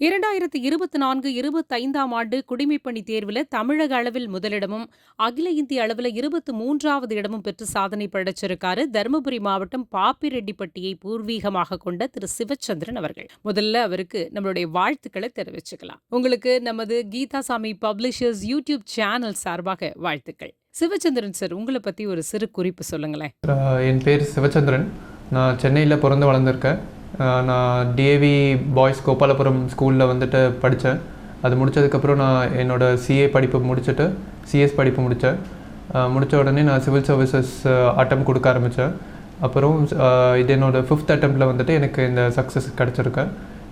இரண்டாயிரத்தி இருபத்தி நான்கு இருபத்தைந்தாம் ஆண்டு குடிமைப்பணி தேர்வில் தமிழக அளவில் முதலிடமும் அகில இந்திய அளவில் இருபத்தி மூன்றாவது இடமும் பெற்று சாதனை படைச்சிருக்காரு. தருமபுரி மாவட்டம் பாப்பிரெட்டிப்பட்டியை பூர்வீகமாக கொண்ட திரு சிவச்சந்திரன் அவர்கள். முதல்ல அவருக்கு நம்மளுடைய வாழ்த்துக்களை தெரிவிச்சுக்கலாம். உங்களுக்கு நமது கீதாசாமி பப்ளிஷர்ஸ் யூடியூப் சேனல் சார்பாக வாழ்த்துக்கள். சிவச்சந்திரன் சார் உங்களை பத்தி ஒரு சிறு குறிப்பு சொல்லுங்களேன். என் பேர் சிவச்சந்திரன். நான் சென்னையில் பிறந்து வளர்ந்துருக்கேன். நான் டிஏவி பாய்ஸ் கோபாலபுரம் ஸ்கூலில் வந்துட்டு படித்தேன் அது முடிச்சதுக்கப்புறம் நான் என்னோட சிஏ படிப்பு முடிச்சுட்டு சிஎஸ் படிப்பு முடித்தேன் முடித்த உடனே நான் சிவில் சர்வீசஸ் அட்டம் கொடுக்க ஆரம்பித்தேன் அப்புறம் இது என்னோட ஃபிஃப்த் அட்டம்ப்டில் வந்துட்டு எனக்கு இந்த சக்ஸஸ் கிடச்சிருக்கு.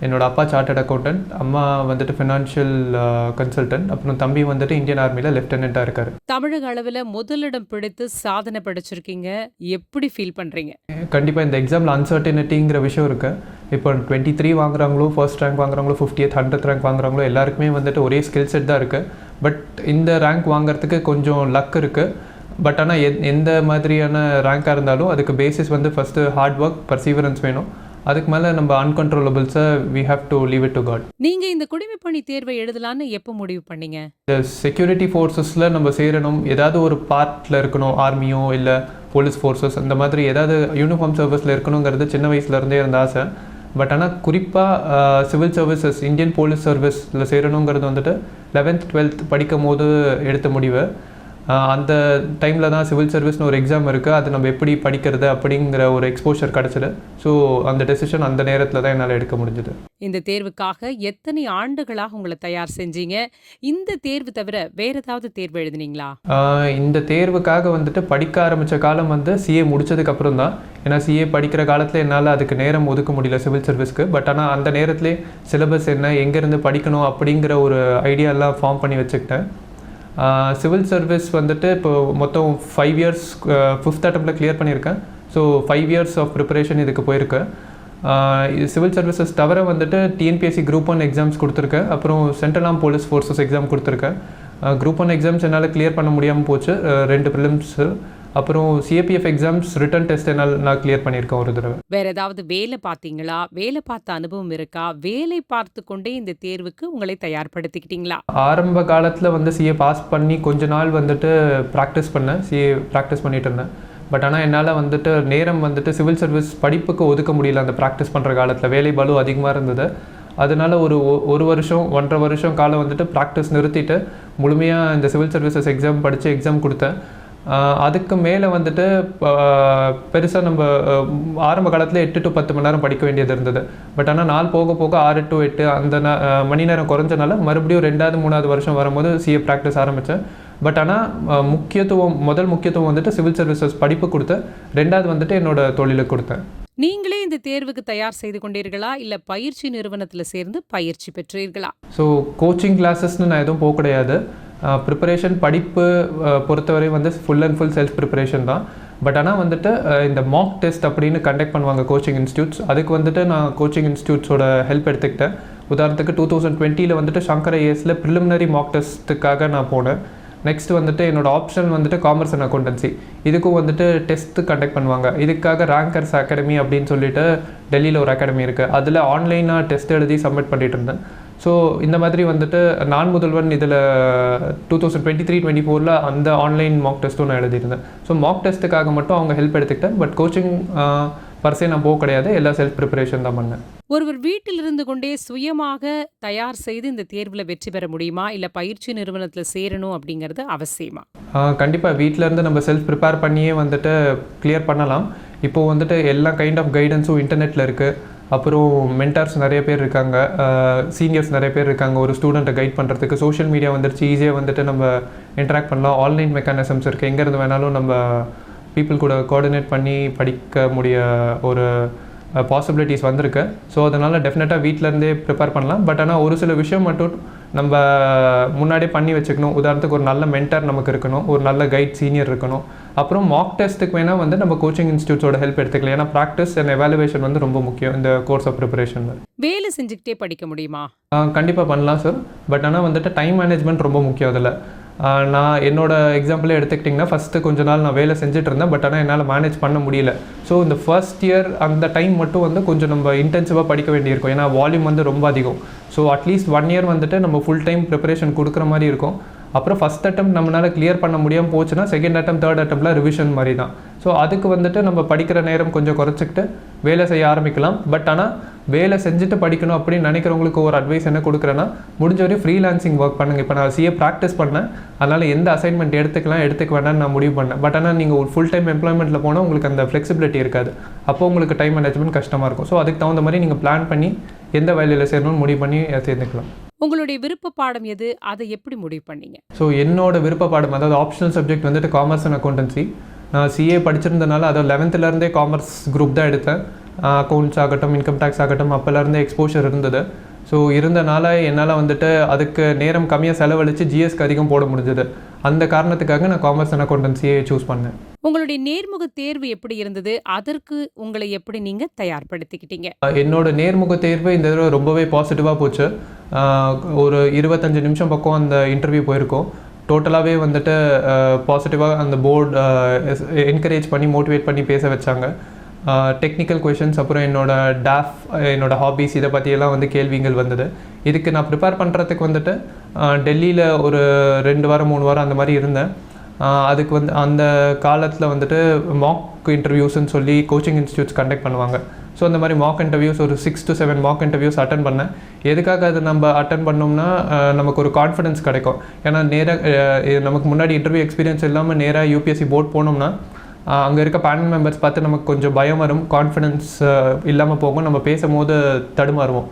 என்னோட அப்பா சார்ட்டர்ட் அக்கௌண்டன்ட் அம்மா வந்துட்டு ஃபினான்ஷியல் கன்சல்டன்ட் அப்புறம் தம்பி வந்துட்டு இந்தியன் ஆர்மியில் லெஃப்டினண்ட்டாக இருக்கார். தமிழக அளவில் முதலிடம் பிடித்து சாதனை படைச்சிருக்கீங்க. எப்படி ஃபீல் பண்றீங்க? கண்டிப்பாக இந்த எக்ஸாமில் அன்சர்டினிட்டிங்கிற விஷயம் இருக்குது இப்போ டுவெண்ட்டி த்ரீ வாங்குறாங்களோ ஃபர்ஸ்ட் ரேங்க் வாங்குறாங்களோ ஃபிஃப்டியத் ஹண்ட்ரட் ரேங்க் வாங்குறாங்களோ எல்லாருக்குமே வந்துட்டு ஒரே ஸ்கில் செட் தான் இருக்குது பட் இந்த ரேங்க் வாங்குறதுக்கு கொஞ்சம் லக் இருக்குது பட் ஆனால் எந்த மாதிரியான ரேங்காக இருந்தாலும் அதுக்கு பேசிஸ் வந்து ஃபஸ்ட்டு ஹார்ட் ஒர்க் பர்சீவரன்ஸ் வேணும். அதுக்கு மேலே நம்ம அன்கண்ட்ரோலபிள்ஸை we have to leave it to God நீங்க இந்த குடிமைப்பணி தேர்வை எழுதலான்னு எப்போ முடிவு பண்ணீங்க? இந்த செக்யூரிட்டி ஃபோர்ஸஸில் நம்ம சேரணும். ஏதாவது ஒரு பார்ட்டில் இருக்கணும் ஆர்மியோ இல்லை போலீஸ் ஃபோர்ஸஸ் அந்த மாதிரி ஏதாவது யூனிஃபார்ம் சர்வீஸில் இருக்கணுங்கிறது சின்ன வயசுலேருந்தே இருந்த ஆசை. பட் ஆனால் குறிப்பாக சிவில் சர்வீசஸ் இந்தியன் போலீஸ் சர்வீஸில் சேரணுங்கிறது வந்துட்டு லெவன்த் டுவெல்த் படிக்கும் போது எடுத்த முடிவு. அந்த டைமில் தான் சிவில் சர்வீஸ்னு ஒரு எக்ஸாம் இருக்குது அது நம்ம எப்படி படிக்கிறது அப்படிங்கிற ஒரு எக்ஸ்போஷர் கிடச்சிது. ஸோ அந்த டெசிஷன் அந்த நேரத்தில் தான் என்னால் எடுக்க முடிஞ்சுது. இந்த தேர்வுக்காக எத்தனை ஆண்டுகளாக உங்களை தயார் செஞ்சீங்க? இந்த தேர்வு தவிர வேற ஏதாவது தேர்வு எழுதுனீங்களா? இந்த தேர்வுக்காக வந்துட்டு படிக்க ஆரம்பித்த காலம் வந்து சிஏ முடிச்சதுக்கு அப்புறம் தான். ஏன்னா சிஏ படிக்கிற காலத்தில் என்னால் அதுக்கு நேரம் ஒதுக்க முடியல சிவில் சர்வீஸ்க்கு பட் ஆனால் அந்த நேரத்திலே சிலபஸ் என்ன எங்கேருந்து படிக்கணும் அப்படிங்கிற ஒரு ஐடியாலாம் ஃபார்ம் பண்ணி வச்சுக்கிட்டேன். சிவில் சர்வீஸ் வந்துட்டு இப்போ மொத்தம் ஃபைவ் இயர்ஸ் ஃபிஃப்த் அட்டம்ப்டில் கிளியர் பண்ணியிருக்கேன். So five years of preparation இதுக்கு போயிருக்கேன் சிவில் சர்வீசஸ் தவிர வந்துட்டு டிஎன்பிஎஸ்சி குரூப் ஒன் எக்ஸாம்ஸ் கொடுத்துருக்கேன் அப்புறம் சென்ட்ரல் ஆம் போலீஸ் ஃபோர்ஸஸ் எக்ஸாம் கொடுத்துருக்கேன் குரூப் ஒன் எக்ஸாம்ஸ் என்னால் கிளியர் பண்ண முடியாமல் போச்சு. ரெண்டு ப்ரிலிம்ஸு அப்புறம் சிஏபிஎஃப் எக்ஸாம்ஸ் ரிட்டன் டெஸ்ட் என்னால் நான் கிளியர் பண்ணியிருக்கேன் ஒரு தடவை. வேற ஏதாவது வேலை பார்த்தீங்களா? வேலை பார்த்த அனுபவம் இருக்கா? வேலை பார்த்து கொண்டே இந்த தேர்வுக்கு உங்களை தயார்படுத்திக்கிட்டீங்களா? ஆரம்ப காலத்தில் வந்து சிஏ பாஸ் பண்ணி கொஞ்ச நாள் வந்துட்டு ப்ராக்டிஸ் பண்ணேன். சிஏ ப்ராக்டிஸ் பண்ணிட்டு இருந்தேன். பட் ஆனால் என்னால் வந்துட்டு நேரம் வந்துட்டு சிவில் சர்வீஸ் படிப்புக்கு ஒதுக்க முடியல அந்த ப்ராக்டிஸ் பண்ணுற காலத்தில். வேலை பலு அதிகமாக இருந்தது. அதனால ஒரு ஒரு வருஷம் ஒன்றரை வருஷம் காலம் வந்துட்டு ப்ராக்டிஸ் நிறுத்திட்டு முழுமையாக இந்த சிவில் சர்வீசஸ் எக்ஸாம் படித்து எக்ஸாம் கொடுத்தேன். அதுக்கு மேலே வந்துட்டு பெருசாக நம்ம ஆரம்ப காலத்தில் எட்டு டு பத்து மணி நேரம் படிக்க வேண்டியது இருந்தது. பட் ஆனால் நாள் போக போக ஆறு டு எட்டு அந்த ந- மணி நேரம் குறைஞ்சனால மறுபடியும் ரெண்டாவது மூணாவது வருஷம் வரும்போது சிஏ ப்ராக்டிஸ் ஆரம்பித்தேன் பட் ஆனால் முக்கியத்துவம் முதல் முக்கியத்துவம் வந்துட்டு சிவில் சர்வீசஸ் படிப்பு கொடுத்தேன் ரெண்டாவது வந்துட்டு என்னோட தொழிலுக்கு கொடுத்தேன். நீங்களே இந்த தேர்வுக்கு தயார் செய்து கொண்டீர்களா? இல்ல பயிற்சி நிறுவனத்துல சேர்ந்து பயிற்சி பெற்றீர்களா? ஸோ கோச்சிங் கிளாஸஸ்னு நான் எதுவும் போக கிடையாது. ப்ரிப்பரேஷன் படிப்பு பொறுத்தவரை வந்து full and full self preparation தான். பட் ஆனால் வந்துட்டு இந்த மாக் டெஸ்ட் அப்படின்னு கண்டக்ட் பண்ணுவாங்க கோச்சிங் இன்ஸ்டியூட்ஸ் அதுக்கு வந்துட்டு நான் கோச்சிங் இன்ஸ்டியூட்ஸோட ஹெல்ப் எடுத்துக்கிட்டேன். உதாரணத்துக்கு டூ தௌசண்ட் டுவெண்ட்டியில் வந்துட்டு சங்கர ஐஎஸில் ப்ரிலிமினரி மாக் டெஸ்ட்டுக்காக நான் போனேன். நெக்ஸ்ட் வந்துட்டு என்னோட ஆப்ஷன் வந்துட்டு காமர்ஸ் அண்ட் அக்கௌண்டன்சி இதுக்கும் வந்துட்டு டெஸ்ட் கண்டக்ட் பண்ணுவாங்க. இதுக்காக ரேங்கர்ஸ் அகாடமி அப்படின்னு சொல்லிட்டு டெல்லியில் ஒரு அகாடமி இருக்குது அதில் ஆன்லைனாக டெஸ்ட் எழுதி சப்மிட் பண்ணிட்டு இருந்தேன். ஸோ இந்த மாதிரி வந்துட்டு நான் முதல்வன் இதில் two thousand twenty three twenty ஃபோரில் அந்த ஆன்லைன் மாக் டெஸ்ட்டும் நான் எழுதியிருந்தேன். ஸோ மாக் டெஸ்ட்டுக்காக மட்டும் அவங்க ஹெல்ப் எடுத்துக்கிட்டேன். பட் கோச்சிங் பர்சே நான் போக கிடையாது. எல்லாம் செல்ஃப் ப்ரிப்பரேஷன் தான் பண்ணேன். ஒருவர் வீட்டில் இருந்து கொண்டே சுயமாக தயார் செய்து இந்த தேர்வுல வெற்றி பெற முடியுமா? இல்ல பயிற்சி நிறுவனத்துல சேரணும் அப்படிங்கிறது அவசியமா? கண்டிப்பாக வீட்டிலேருந்து நம்ம செல்ஃப் ப்ரிப்பேர் பண்ணியே வந்துட்டு கிளியர் பண்ணலாம். இப்போது வந்துட்டு எல்லா கைண்ட் ஆஃப் கைடன்ஸும் இன்டர்நெட்டில் இருக்குது அப்புறம் மென்டார்ஸ் நிறைய பேர் இருக்காங்க. சீனியர்ஸ் நிறைய பேர் இருக்காங்க. ஒரு ஸ்டூடெண்ட்டை கைட் பண்ணுறதுக்கு சோஷியல் மீடியா வந்துருச்சு. ஈஸியாக வந்துட்டு நம்ம இன்ட்ராக்ட் பண்ணலாம். ஆன்லைன் மெக்கானிசம்ஸ் இருக்குது எங்கேருந்து வேணாலும் நம்ம பீப்புள் கூட கோஆர்டினேட் பண்ணி படிக்க முடிய ஒரு பாசிபிலிட்டிஸ் வந்திருக்கு. ஸோ அதனால் டெஃபினட்டாக வீட்டிலேருந்தே ப்ரிப்பேர் பண்ணலாம். பட் ஆனால் ஒரு சில விஷயம் மட்டும் நம்ம முன்னாடியே பண்ணி வச்சுக்கணும். உதாரணத்துக்கு ஒரு நல்ல மென்டர் நமக்கு இருக்கணும். ஒரு நல்ல கைட் சீனியர் இருக்கணும். அப்புறம் மாக் டெஸ்ட்டுக்கு வேணால் வந்து நம்ம கோச்சிங் இன்ஸ்டியூட்ஸோட ஹெல்ப் எடுத்துக்கலாம். ஏன்னா ப்ராக்டிஸ் அண்ட் எவாலுவேஷன் வந்து ரொம்ப முக்கியம் இந்த கோர்ஸ் ஆஃப் ப்ரிப்பரேஷனில் வேலை செஞ்சுக்கிட்டே படிக்க முடியுமா? கண்டிப்பாக பண்ணலாம் சார் பட் ஆனால் வந்துட்டு டைம் மேனேஜ்மெண்ட் ரொம்ப முக்கியம் அதில். நான் என்னோட எக்ஸாம்பிளே எடுத்துக்கிட்டிங்கன்னா ஃபஸ்ட்டு கொஞ்ச நாள் நான் வேலை செஞ்சுட்டு இருந்தேன். பட் ஆனால் என்னால் மேனேஜ் பண்ண முடியல. ஸோ இந்த ஃபர்ஸ்ட் இயர் அந்த டைம் மட்டும் வந்து கொஞ்சம் நம்ம இன்டென்சிவாக படிக்க வேண்டியிருக்கும். ஏன்னா வால்யூம் வந்து ரொம்ப அதிகம். ஸோ அட்லீஸ்ட் ஒன் இயர் வந்துட்டு நம்ம ஃபுல் டைம் ப்ரிப்பரேஷன் கொடுக்குற மாதிரி இருக்கும். அப்புறம் ஃபஸ்ட் அட்டம் நம்மளால் கிளியர் பண்ண முடியாமல் போச்சுன்னா செகண்ட் அட்டம் தேர்ட் அட்டம்லாம் ரிவிஷன் மாதிரி தான் ஸோ அதுக்கு வந்துட்டு நம்ம படிக்கிற நேரம் கொஞ்சம் குறைச்சிக்கிட்டு வேலை செய்ய ஆரம்பிக்கலாம். பட் ஆனால் வேலை செஞ்சுட்டு படிக்கணும் அப்படின்னு நினைக்கிறவங்களுக்கு ஒரு அட்வைஸ் என்ன கொடுக்குறேன்னா முடிஞ்ச வரையும் ஃப்ரீலான்சிங் ஒர்க் பண்ணுங்கள் இப்போ நான் சிஏ ப்ராக்டிஸ் பண்ணேன். அதனால் எந்த அசைன்மெண்ட் எடுத்துக்கலாம் எடுத்துக்க வேண்டாம்னு நான் முடிவு பண்ணேன். பட் ஆனால் நீங்கள் ஒரு ஃபுல் டைம் எம்ப்ளாய்மெண்ட்டில் போனால் உங்களுக்கு அந்த ஃப்ளெக்சிபிலிட்டி இருக்காது. அப்போ உங்களுக்கு டைம் மேனேஜ்மெண்ட் கஷ்டமாக இருக்கும். ஸோ அதுக்கு தகுந்த மாதிரி நீங்கள் பிளான் பண்ணி எந்த வேலையில் சேரணும்னு முடிவு பண்ணி சேர்ந்துக்கலாம். உங்களுடைய விருப்ப பாடம் எது? அதை எப்படி முடிவு பண்ணீங்க? ஸோ என்னோட விருப்ப பாடம் அதாவது ஆப்ஷனல் சப்ஜெக்ட் வந்துட்டு காமர்ஸ் அண்ட் அக்கௌண்டன்சி நான் சிஏ படிச்சிருந்தனால அதாவது லெவன்த்துலேருந்தே காமர்ஸ் குரூப் தான் எடுத்தேன். அக்கௌண்ட்ஸ் ஆகட்டும் இன்கம் டேக்ஸ் ஆகட்டும் அப்போலேருந்தே எக்ஸ்போஷர் இருந்தது. ஸோ இருந்தனால என்னால் வந்துட்டு அதுக்கு நேரம் கம்மியாக செலவழித்து ஜிஎஸ்க்கு அதிகம் போட முடிஞ்சது. அந்த காரணத்துக்காக நான் காமர்ஸ் அண்ட் அக்கௌண்டன்சியை சூஸ் பண்ணேன். உங்களுடைய நேர்முக தேர்வு எப்படி இருந்தது? அதற்கு உங்களை எப்படி நீங்க தயார்படுத்திக்கிட்டீங்க? என்னோட நேர்முக தேர்வு இந்த தடவை ரொம்பவே பாசிட்டிவாக போச்சு. ஒரு இருபத்தஞ்சு நிமிஷம் பக்கம் அந்த இன்டர்வியூ போயிருக்கோம். டோட்டலாகவே வந்துட்டு பாசிட்டிவாக அந்த போர்டு என்கரேஜ் பண்ணி மோட்டிவேட் பண்ணி பேச வச்சாங்க. டெக்னிக்கல் கொஷின்ஸ் அப்புறம் என்னோட டாஃப் என்னோட ஹாபீஸ் இதை பற்றியெல்லாம் வந்து கேள்விகள் வந்தது. இதுக்கு நான் ப்ரிப்பேர் பண்ணுறதுக்கு வந்துட்டு டெல்லியில் ஒரு ரெண்டு வாரம் மூணு வாரம் அந்த மாதிரி இருந்தேன். அதுக்கு வந்து அந்த காலத்தில் வந்துட்டு மாக் இன்டர்வியூஸ்னு சொல்லி கோச்சிங் இன்ஸ்டியூட்ஸ் கண்டக்ட் பண்ணுவாங்க. ஸோ அந்த மாதிரி மாக் இன்டர்வியூஸ் ஒரு six to seven mock interviews attend பண்ணேன். எதுக்காக அது நம்ம அட்டன் பண்ணோம்னா நமக்கு ஒரு கான்ஃபிடன்ஸ் கிடைக்கும். ஏன்னா நேராக நமக்கு முன்னாடி இன்டர்வியூ எக்ஸ்பீரியன்ஸ் இல்லாமல் நேராக யூபிஎஸ்சி போர்ட் போனோம்னா அங்கே இருக்க பேனல் மெம்பர்ஸ் பார்த்து நமக்கு கொஞ்சம் பயம் வரும். கான்ஃபிடென்ஸ் இல்லாமல் போகும். நம்ம பேசும்போது தடுமாறுவோம்.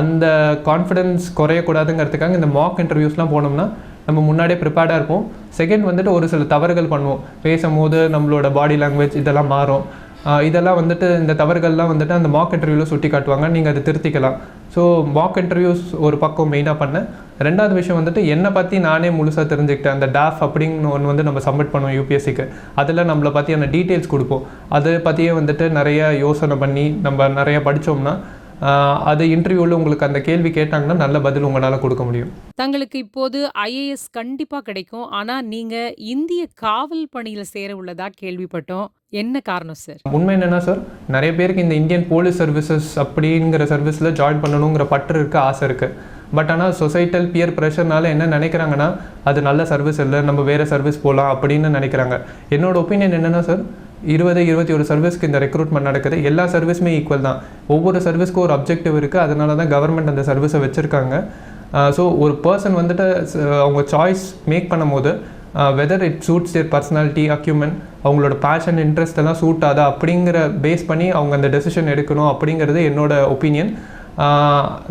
அந்த கான்ஃபிடென்ஸ் குறையக்கூடாதுங்கிறதுக்காக இந்த மாக் இன்டர்வியூஸ்லாம் போனோம்னா நம்ம முன்னாடியே ப்ரிப்பேர்டாக இருப்போம். செகண்ட் வந்துட்டு ஒரு சில தவறுகள் பண்ணுவோம். பேசும்போது நம்மளோட பாடி லாங்குவேஜ் இதெல்லாம் மாறும். இதெல்லாம் வந்துட்டு இந்த தவறுகள்லாம் வந்துட்டு அந்த மாக் இன்டர்வியூவில் சுட்டி காட்டுவாங்க. நீங்கள் அதை திருத்திக்கலாம். ஸோ மாக் இன்டர்வியூஸ் ஒரு பக்கம் மெயினாக பண்ணேன் ரெண்டாவது விஷயம் வந்துட்டு என்னை பற்றி நானே முழுசாக தெரிஞ்சுக்கிட்டேன். அந்த டாஃப் அப்படின்னு ஒன்று வந்து நம்ம சப்மிட் பண்ணுவோம் யூபிஎஸ்சிக்கு அதில் நம்மளை பற்றியான டீட்டெயில்ஸ் கொடுப்போம். அதை பற்றியே வந்துட்டு நிறைய யோசனை பண்ணி நம்ம நிறைய படித்தோம்னா அது இன்டர்வியூவில் உங்களுக்கு அந்த கேள்வி கேட்டாங்கன்னா நல்ல பதில் உங்களால் கொடுக்க முடியும். தங்களுக்கு இப்போது ஐஏஎஸ் கண்டிப்பாக கிடைக்கும். ஆனால் நீங்கள் இந்திய காவல் பணியில் சேர உள்ளதாக கேள்விப்பட்டோம். என்ன காரணம் சார் உண்மை என்னென்னா சார் நிறைய பேருக்கு இந்த இந்தியன் போலீஸ் சர்வீசஸ் அப்படிங்கிற சர்வீஸில் ஜாயின் பண்ணணுங்கிற பற்று இருக்கு ஆசை இருக்குது பட் ஆனால் சொசைட்டல் பியர் ப்ரெஷர்னால என்ன நினைக்கிறாங்கன்னா அது நல்ல சர்வீஸ் இல்லை நம்ம வேறு சர்வீஸ் போகலாம் அப்படின்னு நினைக்கிறாங்க. என்னோட ஒப்பீனியன் என்னென்னா சார் இருபது இருபத்தி ஒரு சர்வீஸ்க்கு இந்த ரெக்ரூட்மெண்ட் நடக்குது. எல்லா சர்வீஸுமே ஈக்குவல் தான். ஒவ்வொரு சர்வீஸ்க்கும் ஒரு அப்ஜெக்டிவ் இருக்குது அதனால தான் கவர்மெண்ட் அந்த சர்வீஸை வச்சுருக்காங்க. ஸோ ஒரு பர்சன் வந்துட்டு அவங்க சாய்ஸ் மேக் பண்ணும்போது whether it suits their personality acumen அவங்களோட பேஷன் இன்ட்ரெஸ்ட் எல்லாம் சூட் ஆதா அப்படிங்கிற பேஸ் பண்ணி அவங்க அந்த டெசிஷன் எடுக்கணும் அப்படிங்கிறது என்னோட ஒப்பீனியன்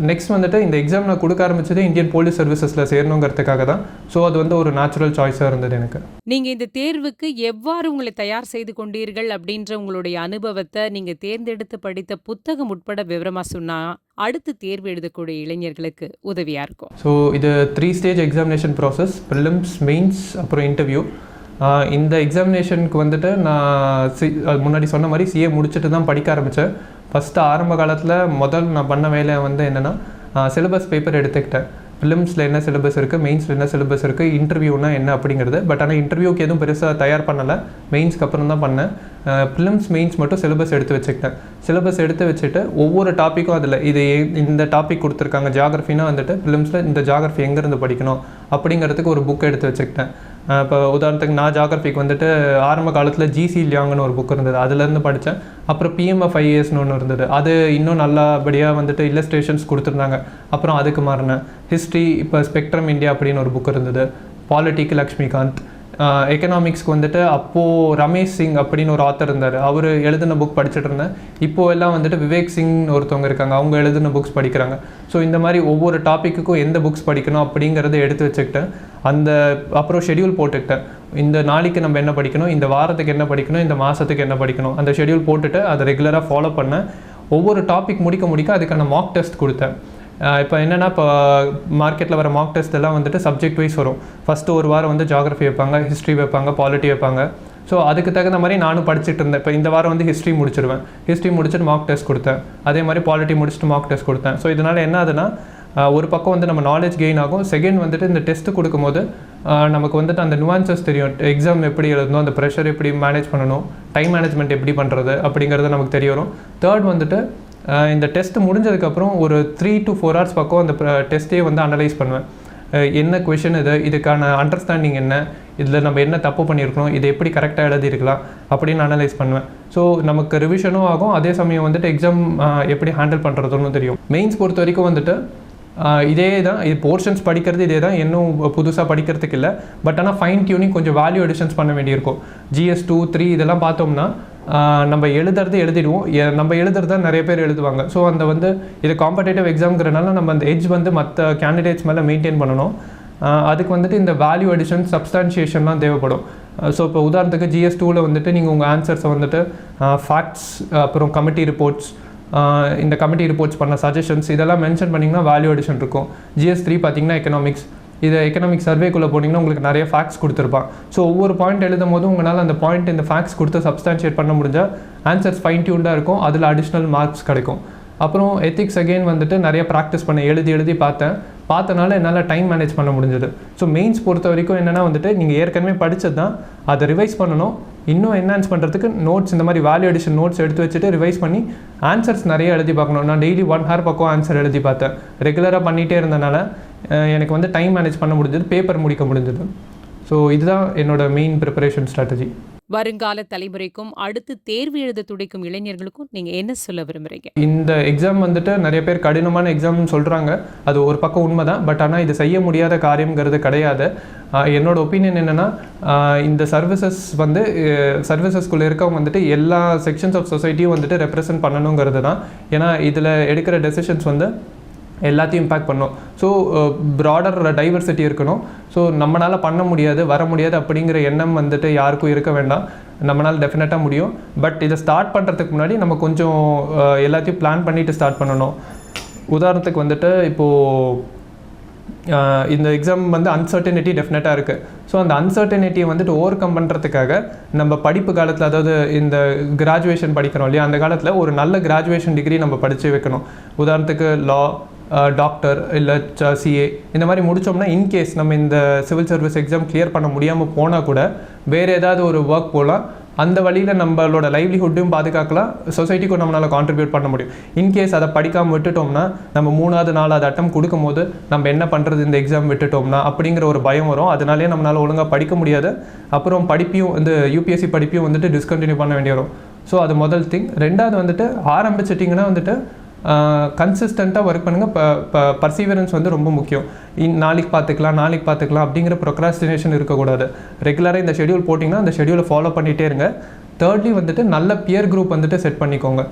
நெக்ஸ்ட் வந்துட்டு இந்த எக்ஸாம் நான் கொடுக்க ஆரம்பிச்சது இந்தியன் போலீஸ் சர்வீசஸில் சேரணுங்கிறதுக்காக தான். ஸோ அது வந்து ஒரு நேச்சுரல் சாய்ஸாக இருந்தது எனக்கு. நீங்க இந்த தேர்வுக்கு எவ்வாறு உங்களை தயார் செய்து கொண்டீர்கள் அப்படின்ற உங்களுடைய அனுபவத்தை நீங்க தேர்ந்தெடுத்து படித்த புத்தகம் உட்பட விவரமா சொன்னா அடுத்து தேர்வு எழுதக்கூடிய இளைஞர்களுக்கு உதவியா இருக்கும். ஸோ இது three stage examination process prelims mains அப்புறம் இன்டர்வியூ இந்த எக்ஸாமினேஷனுக்கு வந்துட்டு நான் சி முன்னாடி சொன்ன மாதிரி சிஏ முடிச்சுட்டு தான் படிக்க ஆரம்பித்தேன் ஃபஸ்ட்டு ஆரம்ப காலத்தில் முதல் நான் பண்ண வேலை வந்து என்னென்னா சிலபஸ் பேப்பர் எடுத்துக்கிட்டேன். ஃபிலிம்ஸில் என்ன சிலபஸ் இருக்குது மெயின்ஸில் என்ன சிலபஸ் இருக்குது இன்டர்வியூனா என்ன அப்படிங்கிறது. பட் ஆனால் இன்டர்வியூக்கு எதுவும் பெருசாக தயார் பண்ணலை. மெயின்ஸ்க்கு அப்புறம் தான் பண்ணேன். ஃபிலிம்ஸ் மெயின்ஸ் மட்டும் சிலபஸ் எடுத்து வச்சுக்கிட்டேன். சிலபஸ் எடுத்து வச்சுட்டு ஒவ்வொரு டாப்பிக்கும் அதில் இது இந்த டாபிக் கொடுத்துருக்காங்க ஜாகிரஃபினா வந்துட்டு ஃபிலிம்ஸில் இந்த ஜாகிரஃபி எங்கேருந்து படிக்கணும் அப்படிங்கிறதுக்கு ஒரு புக் எடுத்து வச்சுக்கிட்டேன். இப்போ உதாரணத்துக்கு நான் ஜாகிரபிக்கு வந்துட்டு ஆரம்ப காலத்தில் ஜிசி லியாங்னு ஒரு புக் இருந்தது. அதுலேருந்து படித்தேன் அப்புறம் பிஎம்எஃப் ஐஏஎஸ்னு ஒன்று இருந்தது. அது இன்னும் நல்லபடியாக வந்துட்டு இல்லஸ்ட்ரேஷன்ஸ் கொடுத்துருந்தாங்க. அப்புறம் அதுக்கு மாறினேன். ஹிஸ்ட்ரி இப்போ ஸ்பெக்ட்ரம் இந்தியா அப்படின்னு ஒரு புக் இருந்தது. பாலிட்டிக் லக்ஷ்மிகாந்த் எக்கனாமிக்ஸ்க்கு வந்துட்டு அப்போது ரமேஷ் சிங் அப்படின்னு ஒரு ஆத்தர் இருந்தார். அவர் எழுதின புக் படிச்சுட்டு இருந்தேன். இப்போ எல்லாம் வந்துட்டு விவேக் சிங்னு ஒருத்தவங்க இருக்காங்க. அவங்க எழுதின புக்ஸ் படிக்கிறாங்க. ஸோ இந்த மாதிரி ஒவ்வொரு டாப்பிக்குக்கும் எந்த புக்ஸ் படிக்கணும் அப்படிங்கிறத எடுத்து வச்சுக்கிட்டேன். அந்த அப்புறம் ஷெட்யூல் போட்டுக்கிட்டேன். இந்த நாளைக்கு நம்ம என்ன படிக்கணும்? இந்த வாரத்துக்கு என்ன படிக்கணும்? இந்த மாதத்துக்கு என்ன படிக்கணும்? அந்த ஷெட்யூல் போட்டுட்டு அதை ரெகுலராக ஃபாலோ பண்ணேன். ஒவ்வொரு டாபிக் முடிக்க முடிக்க அதுக்கான மார்க் டெஸ்ட் கொடுத்தேன். இப்போ என்னென்னா இப்போ மார்க்கெட்டில் வர மார்க் டெஸ்ட் எல்லாம் வந்துட்டு சப்ஜெக்ட் வைஸ் வரும். ஃபஸ்ட்டு ஒரு வாரம் வந்து ஜாகிரஃபி வைப்பாங்க ஹிஸ்ட்ரி வைப்பாங்க பாலிட்டி வைப்பாங்க. ஸோ அதுக்கு தகுந்த மாதிரி நானும் படிச்சுட்டு இருந்தேன். இப்போ இந்த வாரம் வந்து ஹிஸ்ட்ரி முடிச்சிருவேன். ஹிஸ்ட்ரி முடிச்சுட்டு மார்க் டெஸ்ட் கொடுத்தேன். அதே மாதிரி பாலிட்டி முடிச்சுட்டு மார்க் டெஸ்ட் கொடுத்தேன். ஸோ இதனால் என்ன ஆகுதுன்னா ஒரு பக்கம் வந்து நம்ம நாலேஜ் கெயின் ஆகும். செகண்ட் வந்துட்டு இந்த டெஸ்ட் கொடுக்கும்போது நமக்கு வந்துட்டு அந்த நுவான்சஸ் தெரியும். எக்ஸாம் எப்படி எழுதணும் அந்த ப்ரெஷர் எப்படி மேனேஜ் பண்ணணும் டைம் மேனேஜ்மெண்ட் எப்படி பண்ணுறது அப்படிங்கிறது நமக்கு தெரிய வரும். தேர்ட் வந்துட்டு இந்த டெஸ்ட் முடிஞ்சதுக்கப்புறம் ஒரு த்ரீ டு ஃபோர் ஹவர்ஸ் பக்கம் அந்த டெஸ்ட்டே வந்து அனலைஸ் பண்ணுவேன். என்ன கொஷின் இது? இதுக்கான அண்டர்ஸ்டாண்டிங் என்ன? இதில் நம்ம என்ன தப்பு பண்ணியிருக்கணும் இதை எப்படி கரெக்டாக எழுதியிருக்கலாம்? அப்படின்னு அனலைஸ் பண்ணுவேன். ஸோ நமக்கு ரிவிஷனும் ஆகும். அதே சமயம் வந்துட்டு எக்ஸாம் எப்படி ஹேண்டில் பண்ணுறதுன்னு தெரியும். மெயின்ஸ் பொறுத்த வரைக்கும் வந்துட்டு இதே தான். இது போர்ஷன்ஸ் படிக்கிறது இதே தான். இன்னும் புதுசாக படிக்கிறதுக்கு இல்லை. பட் ஆனால் ஃபைன் டியூனிங் கொஞ்சம் வேல்யூ எடிஷன்ஸ் பண்ண வேண்டியிருக்கும். ஜிஎஸ் டூ த்ரீ இதெல்லாம் பார்த்தோம்னா நம்ம எழுதுறது எழுதிடுவோம். நம்ம எழுதுறத தான் நிறைய பேர் எழுதுவாங்க. ஸோ அந்த வந்து இது காம்படேட்டிவ் எக்ஸாம்ங்கிறனால நம்ம அந்த எட்ஜ் வந்து மற்ற கேண்டிடேட்ஸ் மேலே மெயின்டைன் பண்ணணும். அதுக்கு வந்துட்டு இந்த வேல்யூ அடிஷன் சப்ஸ்டான்ஷியேஷன்லாம் தேவைப்படும். ஸோ இப்போ உதாரணத்துக்கு ஜிஎஸ் டூவில் வந்துட்டு நீங்கள் உங்கள் ஆன்சர்ஸை வந்துட்டு ஃபேக்ட்ஸ் அப்புறம் கமிட்டி ரிப்போர்ட்ஸ் இந்த கமிட்டி ரிப்போர்ட்ஸ் பண்ண சஜஷன்ஸ் இதெல்லாம் மென்ஷன் பண்ணிங்கன்னா வேல்யூ அடிஷன் இருக்கும். ஜிஎஸ் த்ரீ பார்த்தீங்கன்னா எக்கனாமிக்ஸ் இது எக்கனாமிக் சர்வேக்குள்ளே போனீங்கன்னா உங்களுக்கு நிறைய ஃபேக்ட்ஸ் கொடுத்துருப்பான். ஸோ ஒவ்வொரு பாயிண்ட் எழுதும் போது உங்களால் அந்த பாயிண்ட் இந்த ஃபேக்ட்ஸ் கொடுத்து சப்ஸ்டான்ஷியேட் பண்ண முடிஞ்சால் ஆன்சர்ஸ் ஃபைன் டியூண்டாக இருக்கும். அதில் அடிஷ்னல் மார்க்ஸ் கிடைக்கும். அப்புறம் எத்திக்ஸ் அகெயின் வந்துட்டு நிறைய ப்ராக்டிஸ் பண்ண எழுதி எழுதி பார்த்தேன். பார்த்தனால என்னால் டைம் மேனேஜ் பண்ண முடிஞ்சது. ஸோ மெயின்ஸ் பொறுத்த வரைக்கும் என்னென்னா வந்துட்டு நீங்கள் ஏற்கனவே படித்தது தான் அதை ரிவைஸ் பண்ணணும். இன்னும் என்ஹான்ஸ் பண்ணுறதுக்கு நோட்ஸ் இந்த மாதிரி வேல்யூ எடிஷன் நோட்ஸ் எடுத்து வச்சுட்டு ரிவைஸ் பண்ணி ஆன்சர்ஸ் நிறைய எழுதி பார்க்கணும். நான் டெய்லி ஒன் ஹவர் பக்கம் ஆன்சர் எழுதி பார்த்தேன். ரெகுலராக பண்ணிகிட்டே இருந்தனால எனக்கு வந்து டைம் மேனேஜ் பண்ண முடிஞ்சது பேப்பர் முடிக்க முடிஞ்சது. ஸோ இதுதான் என்னோட மெயின் ப்ரிப்பரேஷன் ஸ்ட்ராட்டஜி வருங்கால தலைமுறைக்கும் அடுத்து தேர்வு எழுத துடிக்கும் இளைஞர்களுக்கும் நீங்க என்ன சொல்ல விரும்புறீங்க? இந்த எக்ஸாம் வந்துட்டு நிறைய பேர் கடினமான எக்ஸாம்னு சொல்கிறாங்க அது ஒரு பக்கம் உண்மை தான் பட் ஆனால் இது செய்ய முடியாத காரியங்கிறது கிடையாது. என்னோட ஒப்பீனியன் என்னென்னா இந்த சர்வீசஸ் வந்து சர்வீசஸ்குள்ளே இருக்கவங்க வந்துட்டு எல்லா செக்ஷன்ஸ் ஆஃப் சொசைட்டியும் வந்துட்டு ரெப்ரசன்ட் பண்ணணுங்கிறது தான். ஏன்னா இதில் எடுக்கிற டெசிஷன்ஸ் வந்து எல்லாத்தையும் இம்பேக்ட் பண்ணும். ஸோ ப்ராடர் டைவர்சிட்டி இருக்கணும். ஸோ நம்மளால் பண்ண முடியாது வர முடியாது அப்படிங்கிற எண்ணம் வந்துட்டு யாருக்கும் இருக்க வேண்டாம். நம்மளால் டெஃபினட்டாக முடியும். பட் இதை ஸ்டார்ட் பண்ணுறதுக்கு முன்னாடி நம்ம கொஞ்சம் uh, எல்லாத்தையும் பிளான் பண்ணிவிட்டு ஸ்டார்ட் பண்ணணும். உதாரணத்துக்கு வந்துட்டு இப்போது uh, இந்த எக்ஸாம் வந்து அன்சர்டனிட்டி டெஃபினட்டாக இருக்குது ஸோ அந்த அன்சர்டனிட்டியை வந்துட்டு ஓவர் கம் பண்ணுறதுக்காக நம்ம படிப்பு காலத்தில் அதாவது இந்த கிராஜுவேஷன் படிக்கிறோம் இல்லையா? அந்த காலத்தில் ஒரு நல்ல கிராஜுவேஷன் டிகிரி நம்ம படித்து வைக்கணும். உதாரணத்துக்கு லா டாக்டர் இல்லை சிஏ இந்த மாதிரி முடித்தோம்னா இன்கேஸ் நம்ம இந்த சிவில் சர்வீஸ் எக்ஸாம் கிளியர் பண்ண முடியாமல் போனால் கூட வேறு ஏதாவது ஒரு ஒர்க் போகலாம் அந்த வழியில் நம்மளோட லைவ்லிஹுட்டையும் பாதுகாக்கலாம். சொசைட்டிக்கும் நம்மளால் கான்ட்ரிபியூட் பண்ண முடியும். இன்கேஸ் அதை படிக்காமல் விட்டுட்டோம்னா நம்ம மூணாவது நாலாவது அட்டம் கொடுக்கும்போது நம்ம என்ன பண்ணுறது இந்த எக்ஸாம் விட்டுட்டோம்னா அப்படிங்கிற ஒரு பயம் வரும். அதனாலே நம்மளால் ஒழுங்காக படிக்க முடியாது. அப்புறம் படிப்பையும் இந்த யூபிஎஸ்சி படிப்பையும் வந்துட்டு டிஸ்கண்டினியூ பண்ண வேண்டி வரும். ஸோ அது முதல் திங் ரெண்டாவது வந்துட்டு ஆரம்பிச்சிட்டிங்கன்னா வந்துட்டு கன்சிஸ்டண்ட்டாக ஒர்க் பண்ணுங்கள் இப்போ பர்சீவரன்ஸ் வந்து ரொம்ப முக்கியம். இன் நாளைக்கு பார்த்துக்கலாம் நாளைக்கு பார்த்துக்கலாம் அப்படிங்கிற ப்ரொக்ராஸ்டினேஷன் இருக்கக்கூடாது. ரெகுலராக இந்த ஷெடியூல் போட்டிங்கன்னா அந்த ஷெடியூலை ஃபாலோ பண்ணிகிட்டே இருங்க. தேர்ட்லி வந்துட்டு நல்ல பியர் குரூப் வந்துட்டு செட் பண்ணிக்கோங்க.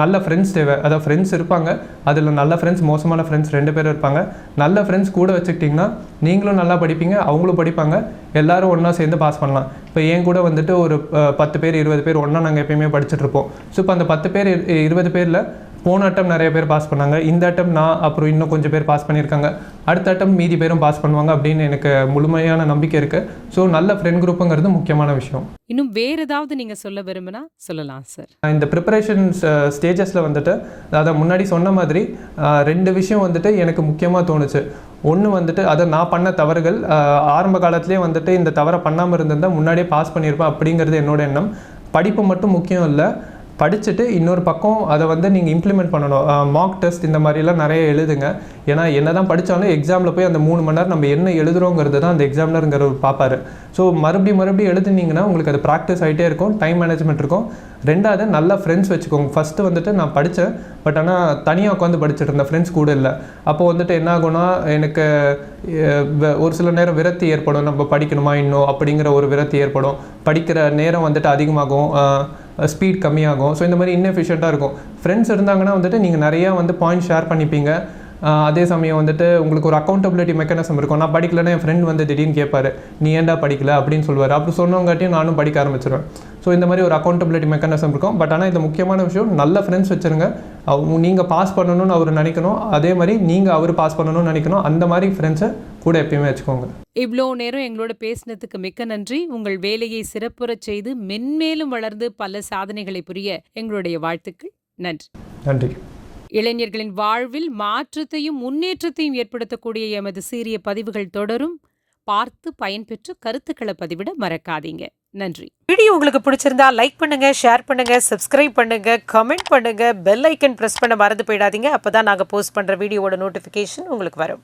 நல்ல ஃப்ரெண்ட்ஸ் தேவை. அதாவது ஃப்ரெண்ட்ஸ் இருப்பாங்க. அதில் நல்ல ஃப்ரெண்ட்ஸ் மோசமான ஃப்ரெண்ட்ஸ் ரெண்டு பேரும் இருப்பாங்க. நல்ல ஃப்ரெண்ட்ஸ் கூட வச்சுக்கிட்டிங்கன்னா நீங்களும் நல்லா படிப்பீங்க அவங்களும் படிப்பாங்க. எல்லாரும் ஒன்றா சேர்ந்து பாஸ் பண்ணலாம். இப்போ என் கூட வந்துட்டு ஒரு பத்து பேர் இருபது பேர் ஒன்றா நாங்கள் எப்பயுமே படிச்சுட்ருப்போம் ஸோ இப்போ அந்த பத்து பேர் இருபது பேரில் போன அட்டம் நிறைய பேர் பாஸ் பண்ணாங்க. இந்த அட்டம் நான் அப்புறம் இன்னும் கொஞ்சம் பேர் பாஸ் பண்ணியிருக்காங்க. அடுத்த அட்டம் மீதி பேரும் பாஸ் பண்ணுவாங்க அப்படின்னு எனக்கு முழுமையான நம்பிக்கை இருக்குது ஸோ நல்ல ஃப்ரெண்ட் குரூப்புங்கிறது முக்கியமான விஷயம். இன்னும் வேற ஏதாவது நீங்க சொல்ல விரும்பினா சொல்லலாம் சார் இந்த ப்ரிப்பரேஷன் ஸ்டேஜஸில் வந்துட்டு அதாவது முன்னாடி சொன்ன மாதிரி ரெண்டு விஷயம் வந்துட்டு எனக்கு முக்கியமாக தோணுச்சு. ஒன்று வந்துட்டு அதை நான் பண்ண தவறுகள் ஆரம்ப காலத்திலே வந்துட்டு இந்த தவறை பண்ணாமல் இருந்திருந்தா முன்னாடியே பாஸ் பண்ணியிருப்பேன் அப்படிங்கிறது என்னோட எண்ணம். படிப்பு மட்டும் முக்கியம் இல்லை. படிச்சுட்டு இன்னொரு பக்கம் அதை வந்து நீங்கள் இம்ப்ளிமெண்ட் பண்ணணும். மாக் டெஸ்ட் இந்த மாதிரிலாம் நிறைய எழுதுங்க. ஏன்னா என்ன தான் படித்தாலும் எக்ஸாமில் போய் அந்த மூணு மணி நேரம் நம்ம என்ன எழுதுறோங்கிறது தான் அந்த எக்ஸாம்லருங்கிறவர் பார்ப்பாரு ஸோ மறுபடியும் மறுபடியும் எழுதுனீங்கன்னா உங்களுக்கு அது ப்ராக்டிஸ் ஆகிட்டே இருக்கும். டைம் மேனேஜ்மெண்ட் இருக்கும். ரெண்டாவது நல்ல ஃப்ரெண்ட்ஸ் வச்சுக்கோங்க. ஃபஸ்ட்டு வந்துட்டு நான் படித்தேன் பட் ஆனால் தனியாக உட்காந்து படிச்சுட்டு இருந்தேன். ஃப்ரெண்ட்ஸ் கூட இல்லை. அப்போது வந்துட்டு என்ன ஆகும்னா எனக்கு ஒரு சில நேரம் விரத்தி ஏற்படும். நம்ம படிக்கணுமா இன்னும்? அப்படிங்கிற ஒரு விரத்தி ஏற்படும். படிக்கிற நேரம் வந்துட்டு அதிகமாகும். ஸ்பீட் கம்மியாகும். ஸோ இந்த மாதிரி இன்எஃபிஷியண்ட்டாக இருக்கும். ஃப்ரெண்ட்ஸ் இருந்தாங்கன்னா வந்துட்டு நீங்கள் நிறையா வந்து பாயிண்ட் ஷேர் பண்ணிப்பீங்க. அதே சமயம் வந்துட்டு உங்களுக்கு ஒரு அக்கௌண்டபிலிட்டி மெக்கானிசம் இருக்கும். நான் படிக்கலைன்னா என் ஃப்ரெண்ட் வந்து திடீர்னு கேட்பாரு நீ ஏன்டா படிக்கல? அப்படின்னு சொல்லுவார். அப்படி சொன்னவங்காட்டியும் நானும் படிக்க ஆரம்பிச்சிருவேன். ஸோ இந்த மாதிரி ஒரு அக்கௌண்டபிலிட்டி மெக்கானிசம் இருக்கும். பட் ஆனால் இந்த முக்கியமான விஷயம் நல்ல ஃப்ரெண்ட்ஸ் வச்சுருங்க. நீங்கள் பாஸ் பண்ணணும்னு அவர் நினைக்கணும். அதே மாதிரி நீங்கள் அவர் பாஸ் பண்ணணும்னு நினைக்கணும். அந்த மாதிரி ஃப்ரெண்ட்ஸை கூட எப்பயுமே வச்சுக்கோங்க. இவ்வளோ நேரம் எங்களோட பேசினதுக்கு மிக்க நன்றி. உங்கள் வேலையை சிறப்புறச் செய்து மென்மேலும் வளர்ந்து பல சாதனைகளை புரிய எங்களுடைய வாழ்த்துக்கள். நன்றி. நன்றி. இளைஞர்களின் வாழ்வில் மாற்றத்தையும் முன்னேற்றத்தையும் ஏற்படுத்தக்கூடிய எமது சீரிய பதிவுகள் தொடரும். பார்த்து பயன்பெற்று கருத்துக்களை பதிவிட மறக்காதீங்க. நன்றி. வீடியோ உங்களுக்கு பிடிச்சிருந்தா லைக் பண்ணுங்க ஷேர் பண்ணுங்க சப்ஸ்கிரைப் பண்ணுங்க கமெண்ட் பண்ணுங்க பெல் ஐக்கன் பிரஸ் பண்ண மறந்து போயிடாதீங்க. அப்பதான் நாங்க போஸ்ட் பண்ற வீடியோவோட நோட்டிபிகேஷன் உங்களுக்கு வரும்.